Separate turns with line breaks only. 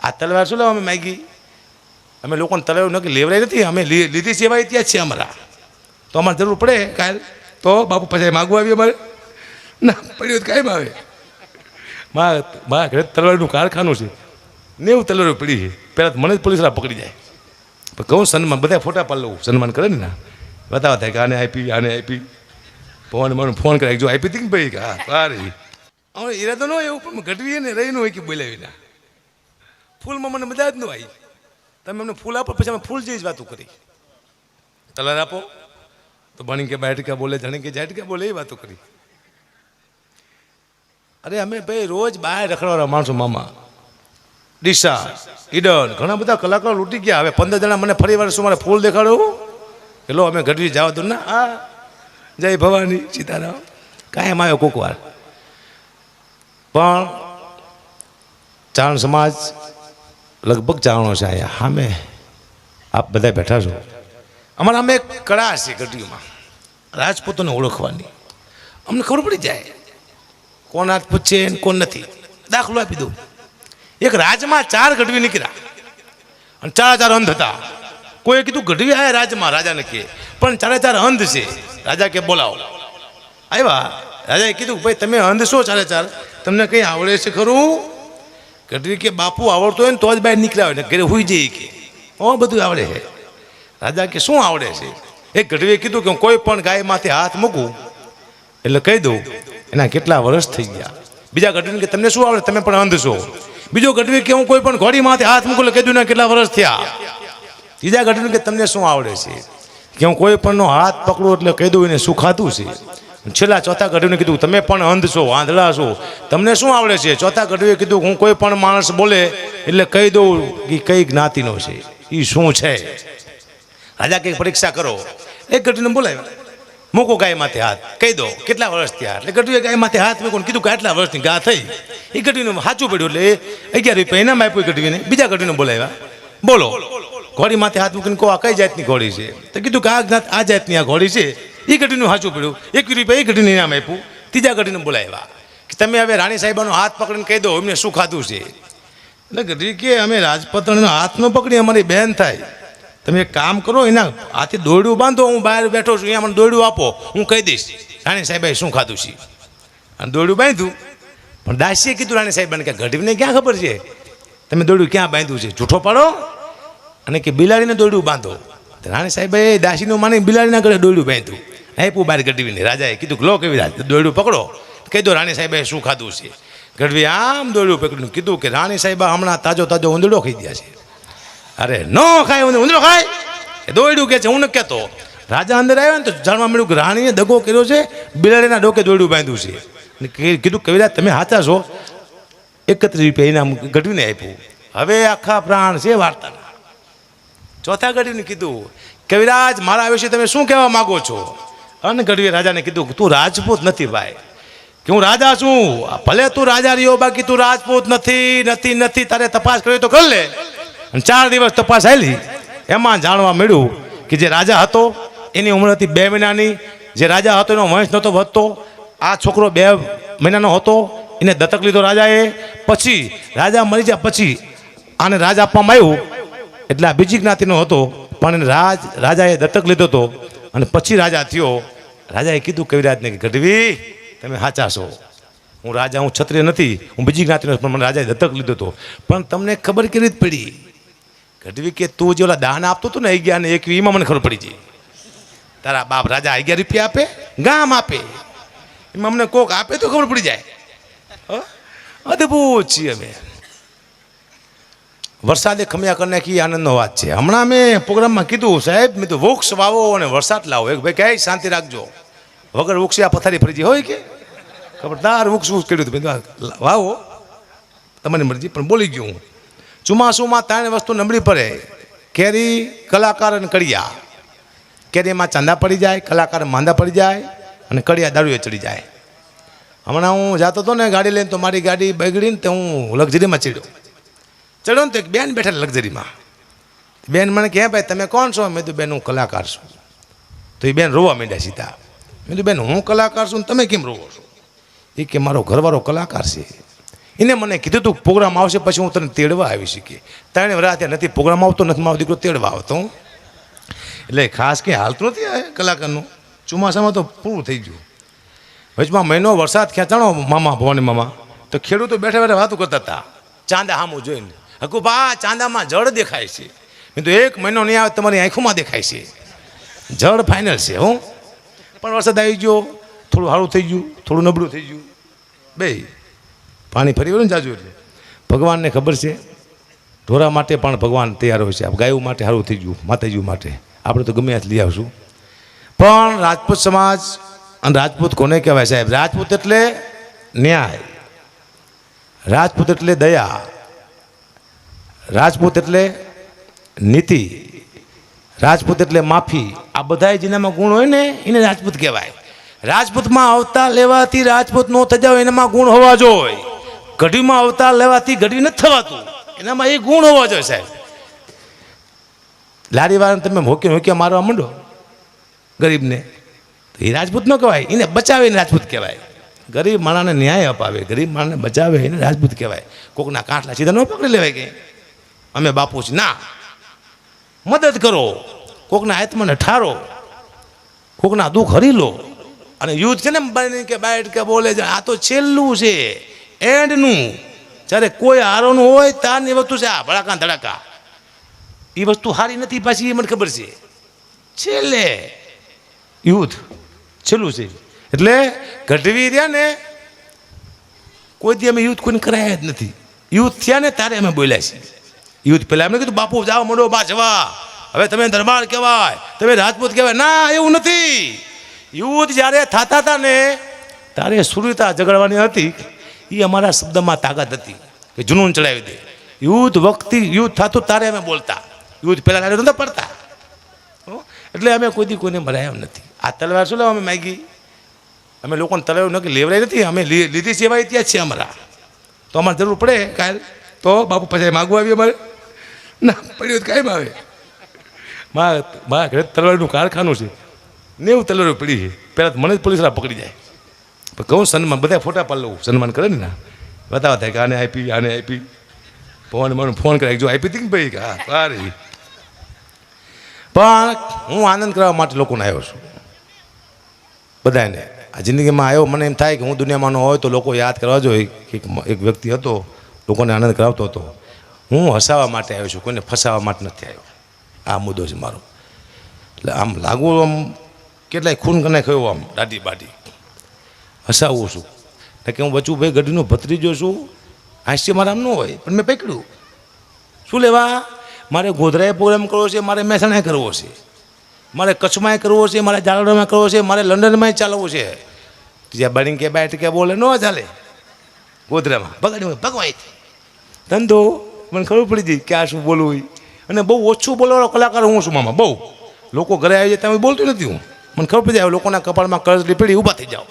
આ તલવાર શું લેવા અમે માગી? અમે લોકોને તલવાર નક્કી લેવડાઈ નથી. અમે લીધી સેવા ત્યાં છે અમારા. તો અમારે જરૂર પડે કાલ. તો બાપુ પછી માગવું આવ્યું અમારે. ના, પડ્યું કાંઈ આવે. મા મારા ઘરે તલવારનું કારખાનું છે. નેવું તલવારો પડી છે. પહેલાં મને જ પોલીસરા પકડી જાય. પણ કહું સન્માન, બધા ફોટા પાડ લઉં. સન્માન કરે ને ના. બતાવવા થાય કે આને આપી આને આપી. ફોન, મને ફોન કરે જો આપી હતી કે ભાઈ? હા, સારી. હવે ઈરાદો ન હોય એવું, પણ ઘટવીએ ને રહી ન હોય કે બોલાવી ના. ફૂલમાં મને મજા જ ન આવી. તમે અમને ફૂલ આપો, પછી અમે ફૂલ જેવી જ વાતો કરી. કલર આપો. તો ભણી કે બાયટકા બોલે જણી કે જાટકા બોલે, એ વાતો કરી. અરે અમે ભાઈ રોજ બહાર રખડવાના માણસો, મામા. ડીસા, ઈડન, ઘણા બધા કલાકારો લૂંટી ગયા. હવે પંદર જણા મને ફરી વાર શું મારે ફૂલ દેખાડવું પેલો અમે ગઢવી જવા દો ના. આ જય ભવાની, સીતારામ. કાયમ આવ્યો કોક વાર. પણ ચાણ સમાજ લગભગ ચારણો છે અહીંયા. સામે આપ બધા બેઠા છો. અમારા અમે એક કળા છે ગઢવીમાં રાજપૂતોને ઓળખવાની. અમને ખબર પડી જાય. કોણ રાજપૂત છે કોણ નથી. દાખલો આપી દઉં. એક રાજમાં ચાર ગઢવી નીકળ્યા. અને ચાર ચાર અંધ હતા. કોઈએ કીધું, ગઢવી આયા રાજમાં, રાજાને કહે પણ ચારે ચાર અંધ છે. રાજા કે, બોલાવો. આવ્યા. રાજાએ કીધું, ભાઈ, તમે અંધ છો ચારે ચાર તમને કંઈ આવડે છે ખરું? ગઢવી કે બાપુ આવડતો હોય ને તો જ બહાર નીકળ્યા હોય ને ઘરે હોઈ જઈએ કે. ઓ બધું આવડે છે. રાજા કે શું આવડે છે? એ ગઢવીએ કીધું કે હું કોઈ પણ ગાય માથે હાથ મૂકું, એટલે કહી દઉં, એના કેટલા વર્ષ થઈ ગયા. બીજા ગઢવીને કે તમને શું આવડે? તમે પણ અંધ છો બીજો ગઢવી કે હું કોઈ પણ ઘોડી માથે હાથ મૂકું, એટલે કહી દઉં કેટલા વર્ષ થયા? ત્રીજા ગઢવીને કે તમને શું આવડે છે? કે હું કોઈ પણનો હાથ પકડું, એટલે કહી દઉં, એને શું ખાતું છે. છેલ્લા ચોથા ગઢવીને કીધું, તમે પણ અંધ છો આંધળા છો. તમને શું આવડે છે? ચોથા ગઢવીએ કીધું, હું કોઈ પણ માણસ બોલે એટલે કહી દઉં કે કઈ જ્ઞાતિનો છે. એ શું છે? રાજા કંઈક પરીક્ષા કરો. એક ગઢવીને બોલાવ્યા મૂકો ગાય માથે હાથ. કહી દો, કેટલા વર્ષ થયા? એટલે ગઢવીએ ગાય માથે હાથ મૂકો કીધું, કે આટલા વર્ષની ગા થઈ. એ ગઢવીને સાચું પડ્યું એટલે અગિયાર રૂપિયા એના આપ્યું એ ગઢવીને બીજા ગઢવીને બોલાવ્યા. બોલો, ઘોડી માથે હાથ મૂકીને કહો, આ કઈ જાતની ઘોડી છે? તો કીધું, કે આ આ જાતની આ ઘોડી છે. એ ગઢવીનું સાચું પડ્યું. એક રૂપિયા એ ઘટીને ઇનામ આપ્યું. ત્રીજા ઘટીને બોલાવ્યા. કે તમે હવે રાણી સાહેબાનો હાથ પકડીને કહી દો એમને શું ખાધું છે? એટલે ઘટી કે, અમે રાજપતણનો હાથ ન પકડી, અમારી બહેન થાય. તમે એક કામ કરો, એના હાથે દોરડું બાંધો, હું બહાર બેઠો છું, અહીંયા મને દોરડું આપો, હું કહી દઈશ, રાણી સાહેબાએ શું ખાધું છે? અને દોરડું બાંધ્યું. પણ દાસીએ કીધું રાણી સાહેબાને કે ઘટીને ક્યાં ખબર છે? તમે દોરડું ક્યાં બાંધ્યું છે? જૂઠો પાડો. અને કે, બિલાડીને દોરડું બાંધો. રાણી સાહેબે દાસીનું માની બિલાડીના ગળે દોરડું બાંધ્યું. આપ્યું બહાર ગઢવીને. રાજાએ કીધું લો કેવી રાત દોડ્યું પકડો. કહી દો, રાણી સાહેબે શું ખાધું છે? ગઢવી આમ દોડ્યું પકડ્યું. કીધું કે, રાણી સાહેબા હમણાં તાજો તાજો ઊંધડો ખાઈ ગયા છે. અરે, ન ખાય ઊંધડો ખાય. એ દોડ્યું કે છે, હું ન કહેતો. રાજા અંદર આવ્યો ને તો જાણવા મળ્યું કે રાણીએ દગો કર્યો છે, બિલાડીના ડોકે દોડ્યું બાંધ્યું છે. કીધું કેવી કવિરાજ તમે સાચા છો. એકત્રીસ રૂપિયા ઇનામ ગઢવીને આપ્યું. હવે આખા પ્રાણ છે વાર્તાના. ચોથા ગઢવીને કીધું કવિરાજ મારા વિશે તમે શું કહેવા માગો છો? અને ગઢવીએ રાજાને કીધું તું રાજપૂત નથી ભાઈ. કે હું રાજા છું. ભલે તું રાજા રહ્યો, બાકી તું રાજપૂત નથી નથી નથી. તારે તપાસ કરવી તો કર લે. અને ચાર દિવસ તપાસ આવેલી એમાં જાણવા મળ્યું કે જે રાજા હતો, એની ઉંમર હતી બે મહિનાની. જે રાજા હતો, એનો વંશ નહોતો વધતો. આ છોકરો બે મહિનાનો હતો. એને દત્તક લીધો રાજાએ. પછી રાજા મરી ગયા પછી આને રાજ આપવામાં આવ્યું. એટલે આ બીજી જ્ઞાતિનો હતો. પણ રાજ, રાજાએ દત્તક લીધો હતો. અને પછી રાજા થયો. રાજાએ કીધું કવિરાજને કે, ગઢવી, તમે સાચા છો. હું રાજા, હું ક્ષત્રિય નથી. હું બીજી જ્ઞાતિનો પણ મને રાજાએ દત્તક લીધો હતો. પણ તમને ખબર કેવી રીતે પડી? ગઢવી કે, તું જે ઓલા દાન આપતો હતો ને અગિયાર ને એકવી, એમાં મને ખબર પડી ગઈ. તારા બાપ રાજા અગિયાર રૂપિયા આપે, ગામ આપે. એમાં અમને કોક આપે તો ખબર પડી જાય? અદ્ભુત છીએ અમે. વરસાદે ખમ્યા કરી નાખી આનંદનો વાત છે. હમણાં મેં પ્રોગ્રામમાં કીધું, સાહેબ, મેં તો વૃક્ષ વાવો અને વરસાદ લાવો. એક ભાઈ ક્યાંય શાંતિ રાખજો. વગર વૃક્ષે આ પથારી ફરીજી હોય કે? ખબરદાર વૃક્ષ વૃક્ષ કર્યું હતું. વાવો. તમારી મરજી, પણ બોલી ગયું હું. ચોમાસુમાં ત્રણ વસ્તુ નબળી પડે. કેરી, કલાકાર અને કડિયા. કેરીમાં ચાંદા પડી જાય, કલાકાર માંદા પડી જાય અને કડિયા દારૂએ ચડી જાય. હમણાં હું જાતો હતો ને ગાડી લઈને, તો મારી ગાડી બગડીને તો હું લક્ઝરીમાં ચડ્યો. ચડ્યો ને તો એક બેન બેઠા લક્ઝરીમાં. બેન મને કહે, ભાઈ, તમે કોણ છો? મેં તો બેન, હું કલાકાર છું. તો એ બેન રોવા માંડ્યા સીધા. મેં તો બેન, હું કલાકાર છું તમે કેમ રોવો છો? એ કે, મારો ઘરવાળો કલાકાર છે. એને મને કીધું તું, પ્રોગ્રામ આવશે, પછી હું તને તેડવા આવી શકી ત્રણે રાતે નથી, પ્રોગ્રામ આવતો નથી, મારો દીકરો તેડવા આવતો. એટલે ખાસ કંઈ હાલતું નથી કલાકારનું? ચોમાસામાં તો પૂરું થઈ ગયું. વચમાં મહિનો વરસાદ ખેંચાણો મામા ભવાની મામા તો ખેડૂતો બેઠા બેઠા વાતો કરતા હતા. ચાંદા હામું જોઈને. હકુ બા ચાંદામાં જળ દેખાય છે. મેં તો એક મહિનો નહીં આવે, તમારી આંખોમાં દેખાય છે. જળ ફાઇનલ છે, હું. પણ વરસાદ આવી ગયો, થોડું સારું થઈ ગયું, થોડું નબળું થઈ ગયું. બે પાણી ફરી વળ્યું ને જાજુ એટલે. ભગવાનને ખબર છે, ઢોરા માટે પણ ભગવાન તૈયાર હોય છે. ગાયો માટે સારું થઈ ગયું માતાજી માટે. આપણે તો ગમે લઈ આવશું. પણ રાજપૂત સમાજ અને રાજપૂત કોને કહેવાય સાહેબ? રાજપૂત એટલે ન્યાય. રાજપૂત એટલે દયા. રાજપૂત એટલે નીતિ, રાજપૂત એટલે માફી, આ બધા જેનામાં ગુણ હોય ને, એને રાજપૂત કહેવાય. રાજપૂતમાં અવતાર લેવાથી રાજપૂત નો જાવ એનામાં ગુણ હોવા જોઈએ ગઢીમાં અવતાર લેવાથી ગઢી નથી થવાતું. એનામાં એ ગુણ હોવા જોઈએ સાહેબ. લારીવાળાને તમે હોકી હોકી મારવા માંડો ગરીબને. એ રાજપૂત ન કહેવાય, એને બચાવે એને રાજપૂત કહેવાય. ગરીબ માણાને ન્યાય અપાવે, ગરીબ માણસને બચાવે એને રાજપૂત કહેવાય. કોકના કાંઠલા સીધા ન પકડી લેવાય કે અમે બાપુ છે ના. મદદ કરો. કોકના આત્માને ઠારો. કોકના દુઃખ હરી લો. અને યુદ્ધ છે ને બની કે બાઈટ કે બોલે છે, આ તો છેલ્લું છે. એન્ડનું. જ્યારે કોઈ હારોનું હોય તારની વસ્તુ છે, આ ભડાકા ધડાકા. એ વસ્તુ સારી નથી પાછી એ મને ખબર છે. છેલ્લે. યુદ્ધ છેલ્લું છે. એટલે ગઢવી રહ્યા ને, કોઈ દી અમે યુદ્ધ કોઈને કરાયા જ નથી. યુદ્ધ થયા ને તારે અમે બોલ્યા છીએ. યુદ્ધ પહેલાં એમને કીધું, બાપુ, જાઓ મોડો બા જવા. હવે તમે દરબાર કહેવાય, તમે રાજપૂત કહેવાય. ના, એવું નથી. યુદ્ધ જ્યારે થતા હતા ને તારે સુરતા જગાડવાની હતી એ અમારા શબ્દમાં તાકાત હતી કે જુનૂન ચડાવી દે. યુદ્ધ વખતે યુદ્ધ થતું તારે અમે બોલતા. યુદ્ધ પહેલાં તારે નહોતા પડતા? એટલે અમે કોઈ દી કોઈને મરાયા નથી. આ તલવાર શું લેવા અમે માગી? અમે લોકોને તલવાર નક્કી લેવડાઈ નથી. અમે લીધી સેવા ત્યાં છે અમારા. તો અમારે જરૂર પડે કાલ તો બાપુ પછી માગવું આવી અમારે. ના, પડ્યું કાયમ આવે. મારા મારા ઘરે તલવારનું કારખાનું છે. નેવું તલવારો પડી છે. પહેલાં મને જ પોલીસવાળા પકડી જાય. પણ કહું સન્માન, બધા ફોટા પાડ લઉં. સન્માન કરે ને ના. બતાવા થાય કે આને આપી આને આપી. ફોન, મને ફોન કરે જો આપી હતી ને ભાઈ? હા, સારી. પણ હું આનંદ કરવા માટે લોકોને આવ્યો છું. બધાને. આ જિંદગીમાં આવ્યો, મને એમ થાય કે હું દુનિયામાં ન હોય તો લોકો યાદ કરવા જોઈએ કે એક વ્યક્તિ હતો, લોકોને આનંદ કરાવતો હતો. હું હસાવવા માટે આવ્યો છું, કોઈને ફસાવવા માટે નથી આવ્યો. આ મુદ્દો છે મારો. એટલે આમ લાગવું આમ કેટલાય ખૂન કને ખયો આમ દાઢી બાઢી હસાવું છું. ને કે હું બચુભાઈ ગઢીનો ભત્રીજો છું, હાસ્ય મારા આમ ન હોય, પણ મેં પકડ્યું. શું લેવા? મારે ગોધરાએ પ્રોગ્રામ કરવો છે, મારે મહેસાણાએ કરવો છે. મારે કચ્છમાંય કરવો છે, મારે જાલોડામાં કરવો છે, મારે લંડનમાંય ચાલવું છે. જ્યાં બની કે બેઠ કે બોલે, ન ચાલે. ગોધરામાં. બગાડી ભગવાઈ ધંધો મને ખબર પડી ગઈ કે શું બોલવું હોય. અને બહુ ઓછું બોલવાનો કલાકાર હું છું મામા, બહુ. લોકો ઘરે આવી જાય તમે બોલતું નથી હું. મને ખબર પડી જાય લોકોના કપાળમાં કરજ લીપડી ઊભા થઈ જાઓ.